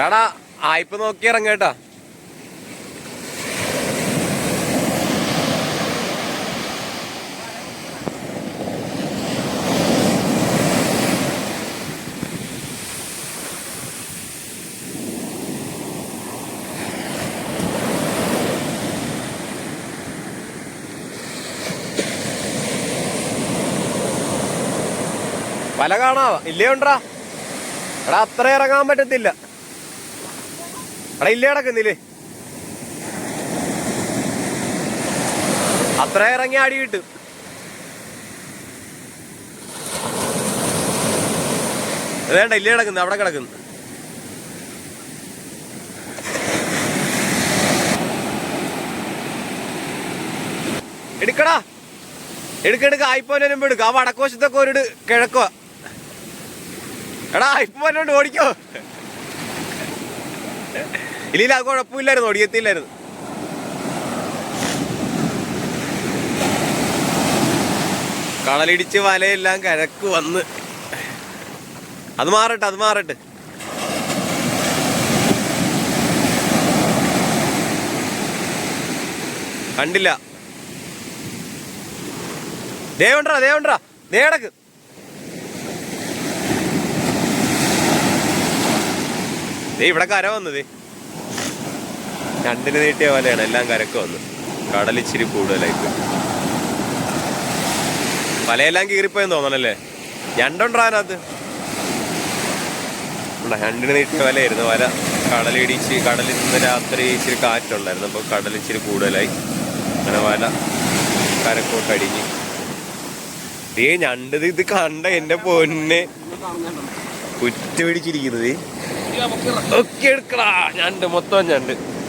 എടാടാ ആയിപ്പ് നോക്കി ഇറങ്ങേട്ടാ വല കാണാവ? ഇല്ലേ ഉണ്ടാ എടാ അത്ര ഇറങ്ങാൻ പറ്റത്തില്ല. എടാ ഇല്ലേ അത്ര ഇറങ്ങി അടി കിട്ടും വേണ്ട ഇല്ലേ കിടക്കുന്നു അവിടെ കിടക്കുന്നു. എടുക്കടാ. എടുക്കെടുക്ക ആയിപ്പോനെ വരുമ്പോ എടുക്ക. ആ വടക്കോശത്തൊക്കെ ഒരു കിഴക്കോ എടാ ആയിപ്പോനോണ്ട് ഓടിക്കോ. ഇല്ല അത് കുഴപ്പമില്ലായിരുന്നു ഓടിയെത്തില്ലായിരുന്നു കളലിടിച്ച് വലയെല്ലാം കിഴക്ക് വന്ന്. അത് മാറട്ടെ അത് മാറട്ടെ. കണ്ടില്ല. ദേവണ്ടാ ദേവണ്ടാ ദേടക്ക് ദേ ഇവിടെ കര വന്നത് രണ്ടിന് നീട്ടിയ പോലെയാണ് എല്ലാം കരക്ക് വന്നു. കടലിച്ചിരി കൂടുതലായിട്ട് വലയെല്ലാം കീറിപ്പോയെന്ന് തോന്നണല്ലേ? ഞണ്ടുണ്ടോ അതിനകത്ത് രണ്ടിന് നീട്ടിയ വലയായിരുന്നു. വല കടലിടിച്ച് കടലിൽ നിന്ന് രാത്രി ഇച്ചിരി കാറ്റുണ്ടായിരുന്നു. അപ്പോൾ കടലിച്ചിരി കൂടുതലായി. അങ്ങനെ വല കരക്കോട്ടടിഞ്ഞ് ദേ ഞണ്ടത് ഇത് കണ്ട എന്റെ പൊന്നെ. കുറ്റ പിടിച്ചിരിക്കുന്നത്. ഒക്കെ എടുക്കടാ. ഞണ്ട് മൊത്തം ഞണ്ട്.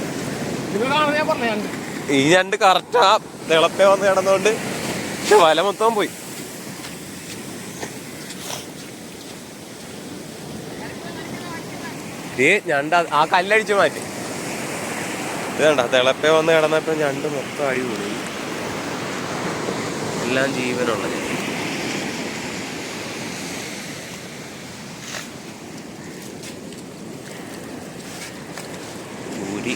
രണ്ട് ഈ ഞണ്ട് കറക്റ്റാ തിളപ്പേ വന്ന് കിടന്നുകൊണ്ട് വല മൊത്തം പോയി. ദേ ഞണ്ട് ആ കല്ലടിച്ച് മാറ്റി. ഇത് തിളപ്പേ വന്ന് കിടന്നപ്പോ ഞണ്ട് മൊത്തം കൂടി എല്ലാം ജീവനുള്ള ഞണ്ട് ഊരി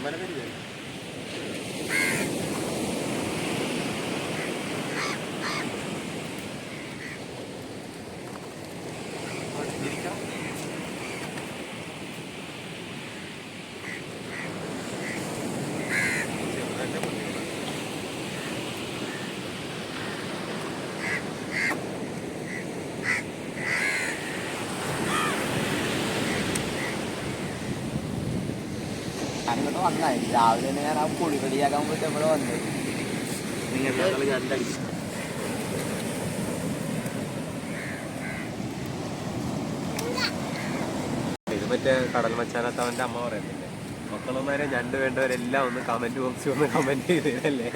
ശതമാനം പേര് ഞാനിങ്ങോട്ട് വന്നായി രാവിലെ തന്നെ ഞാൻ ആ കുളി റെഡിയാക്കാൻ പോയിട്ട് ഇവിടെ വന്നു ഇത് മറ്റേ കടൽ മച്ചാനത്ത് അവന്റെ അമ്മ പറയുന്നില്ലേ? മക്കളൊന്നാരെ ഞണ്ട് വേണ്ടവരെല്ലാം ഒന്ന് കമന്റ് ബോക്സിൽ ഒന്ന് കമന്റ് ചെയ്തല്ലേ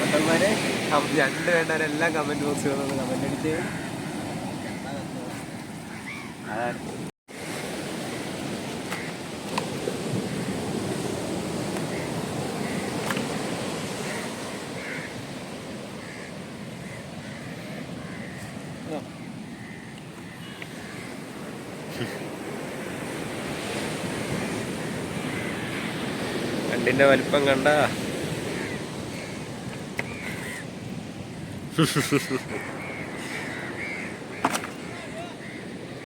മക്കളന്മാരെ ഞണ്ട് വേണ്ടവരെല്ലാം കമന്റ് ബോക്സിൽ ഒന്ന് കമന്റ് അടിച്ച് അതാണ് ഞണ്ടിന്റെ വലിപ്പം കണ്ട.